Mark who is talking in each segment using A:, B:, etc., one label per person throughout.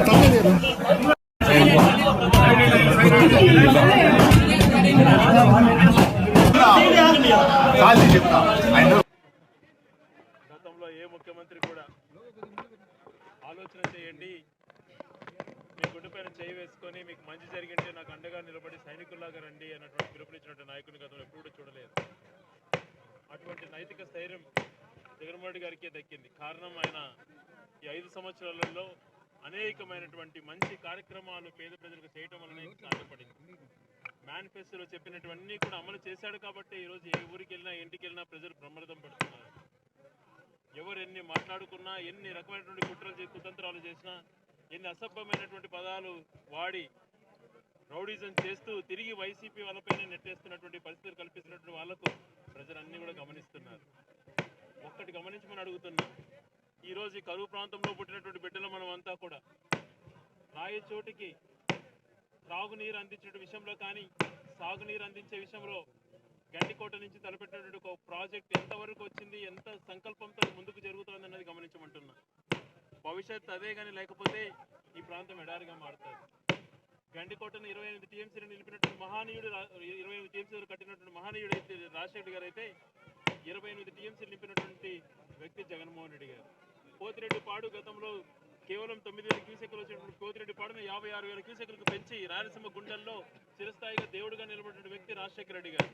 A: తప్పలేదు.
B: గతంలో ఏ ముఖ్యమంత్రి కూడా ఆలోచన చేయండి మీ గుండె పైన చేయి వేసుకొని మీకు మంచి జరిగింటే నాకు అండగా నిలబడి సైనికుల్లాగా రండి అన్నటువంటి పిలుపునిచ్చినటువంటి నాయకుని గతంలో ఎప్పుడు చూడలేదు. అటువంటి నైతిక స్థైర్యం జగన్మోహన్ గారికే దక్కింది. కారణం ఆయన ఈ ఐదు సంవత్సరాలలో అనేకమైనటువంటి మంచి కార్యక్రమాలు పేద ప్రజలకు చేయటం వలన సాధ్యపడింది మేనిఫెస్టోలో చెప్పినటువన్నీ కూడా అమలు చేశాడు కాబట్టి ఈరోజు ఏ ఊరికి వెళ్ళినా ఇంటికి వెళ్ళినా ప్రజలు ప్రమాదం పడుతున్నారు. ఎవరు ఎన్ని మాట్లాడుకున్నా ఎన్ని రకమైనటువంటి కుట్రలు చేసి కుతంత్రాలు చేసినా ఎన్ని అసభ్యమైనటువంటి పదాలు వాడి రౌడీజం చేస్తూ తిరిగి వైసీపీ వాళ్ళపైన నెట్టేస్తున్నటువంటి పరిస్థితులు కల్పిస్తున్నటువంటి వాళ్ళకు ప్రజలన్నీ కూడా గమనిస్తున్నారు. ఒక్కటి గమనించమని అడుగుతున్నాం. ఈ రోజు ఈ కరువు ప్రాంతంలో పుట్టినటువంటి బిడ్డలు మనం అంతా కూడా రాయి చోటికి త్రాగునీరు అందించే విషయంలో కానీ సాగునీరు అందించే విషయంలో గండికోట నుంచి తలపెట్టినటువంటి ఒక ప్రాజెక్ట్ ఎంతవరకు వచ్చింది ఎంత సంకల్పంతో ముందుకు జరుగుతుంది అన్నది గమనించమంటున్నా. భవిష్యత్ అదే కానీ లేకపోతే ఈ ప్రాంతం ఎడారిగా మారుతుంది. గండికోటను ఇరవై ఎనిమిది టీఎంసీలు నిలిపినటువంటి మహానీయుడు ఇరవై ఎనిమిది టీఎంసీలు కట్టినటువంటి మహానీయుడు అయితే రాజశేఖర్ గారు అయితే ఇరవై ఎనిమిది టీఎంసీలు నింపినటువంటి వ్యక్తి జగన్మోహన్ రెడ్డి గారు. పోతిరెడ్డి పాడు గతంలో కేవలం తొమ్మిది వేల క్యూసెక్లు వచ్చినటువంటి పోతిరెడ్డి పాడును యాభై ఆరు వేల క్యూసెక్లకు పెంచి రాయలసీమ గుండెల్లో చిరస్థాయిగా దేవుడిగా నిలబడిన వ్యక్తి రాజశేఖర రెడ్డి గారు.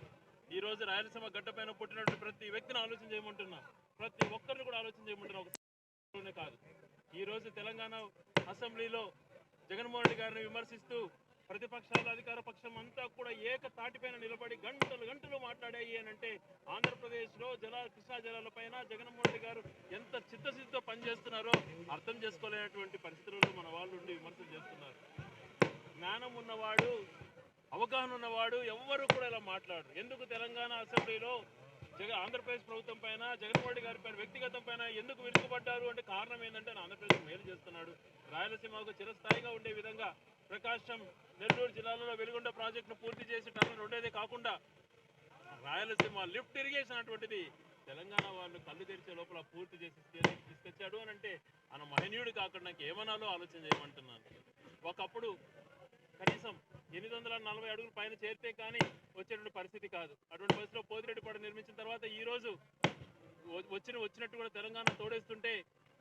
B: ఈ రోజు రాయలసీమ గడ్డపైన పుట్టినటువంటి ప్రతి వ్యక్తిని ఆలోచన చేయమంటున్నా. ప్రతి ఒక్కరిని కూడా ఆలోచన చేయమంటున్నా. ఒక కాదు. ఈ రోజు తెలంగాణ అసెంబ్లీలో జగన్మోహన్ రెడ్డి గారిని విమర్శిస్తూ ప్రతిపక్షాలు అధికార పక్షం అంతా కూడా ఏక తాటిపైన నిలబడి గంటలు గంటలు మాట్లాడాయి అని అంటే ఆంధ్రప్రదేశ్లో జల కృష్ణా జలాలపైన జగన్మోహన్ రెడ్డి గారు ఎంత చిత్తశుద్ధితో పనిచేస్తున్నారో అర్థం చేసుకోలేనటువంటి పరిస్థితుల్లో మన వాళ్ళు ఉండి విమర్శలు చేస్తున్నారు. జ్ఞానం ఉన్నవాడు అవగాహన ఉన్నవాడు ఎవ్వరు కూడా ఇలా మాట్లాడరు. ఎందుకు తెలంగాణ అసెంబ్లీలో జగ ఆంధ్రప్రదేశ్ ప్రభుత్వం పైన జగన్మోహన్ రెడ్డి గారి పైన వ్యక్తిగతం పైన ఎందుకు విరుచుకుపడ్డారు అంటే కారణం ఏంటంటే ఆంధ్రప్రదేశ్ మేలు చేస్తున్నాడు. రాయలసీమకు చిరస్థాయిగా ఉండే విధంగా ప్రకాశం నెల్లూరు జిల్లాలలో వెలుగొండ ప్రాజెక్టును పూర్తి చేసి టర్న్ ఉండేదే కాకుండా రాయలసీమ లిఫ్ట్ ఇరిగేషన్ అటువంటిది తెలంగాణ వాళ్ళు కళ్ళు తెరిచే లోపల పూర్తి చేసి తీసుకొచ్చాడు అని అంటే ఆయన మహనీయుడు కాకుండా నాకు ఏమనాలో ఆలోచన చేయమంటున్నాను. ఒకప్పుడు కనీసం ఎనిమిది వందల నలభై అడుగులు పైన చేరితే కానీ వచ్చేటువంటి పరిస్థితి కాదు. అటువంటి పరిస్థితిలో పోతిరెడ్డి పడ నిర్మించిన తర్వాత ఈ రోజు వచ్చిన వచ్చినట్టు కూడా తెలంగాణ తోడేస్తుంటే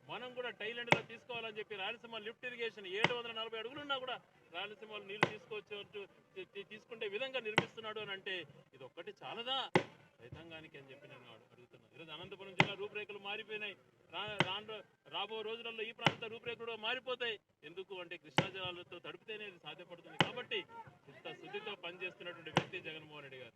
B: మనం కూడా టైలెండ్లో తీసుకోవాలని చెప్పి రాయలసీమ లిఫ్ట్ ఇరిగేషన్ ఏడు వందల నలభై అడుగులున్నా కూడా రాయలసీమలో నీళ్ళు తీసుకొచ్చే తీసుకుంటే విధంగా నిర్మిస్తున్నాడు అని అంటే ఇది ఒక్కటి చాలదా? రైతాంగానికి అని చెప్పి నేను అడుగుతున్నాను ఈరోజు అనంతపురం జిల్లా రూపురేఖలు మారిపోయినాయి. రా రాను రాబో రోజులలో ఈ ప్రాంత రూపురేఖలు కూడా మారిపోతాయి. ఎందుకు అంటే కృష్ణా జలాలతో తడిపితేనే ఇది సాధ్యపడుతుంది. కాబట్టి ఇంత శుద్ధితో పనిచేస్తున్నటువంటి వ్యక్తి జగన్మోహన్ రెడ్డి గారు.